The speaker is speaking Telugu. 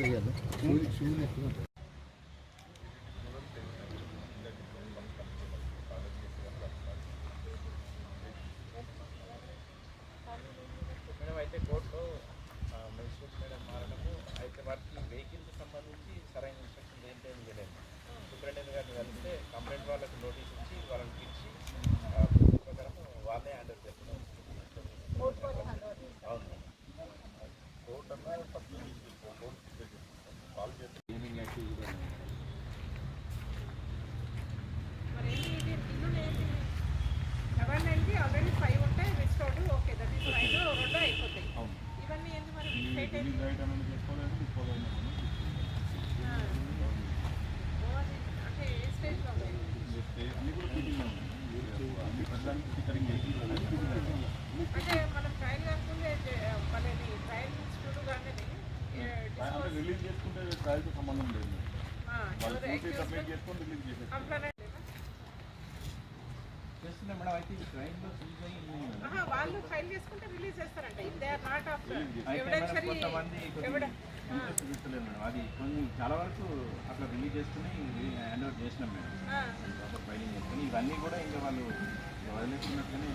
మేడం రిలీజ్ చేసుకుంటే ట్రయల్తో సంబంధం లేదు. వాళ్ళు సబ్మిట్ చేసుకొని రిలీజ్ చేసేస్తారు. చేస్తున్నాం మేడం అయితే ఈ ట్రైన్లో సీజ్ అయ్యి ఉన్నాయి మేడం. వాళ్ళు ఫైల్ చేసుకుంటే రిలీజ్ చేస్తారంట. If they are not of అయితే మేడం ఎవిడెన్షరీ కొంతమంది అది కొన్ని చాలా వరకు అట్లా రిలీజ్ చేసుకుని హ్యాండ్ ఓవర్ చేసినాం మేడం. ఫైలింగ్ చేసుకుని ఇవన్నీ కూడా ఇంకా వాళ్ళు వదిలేస్తున్నట్టుగానే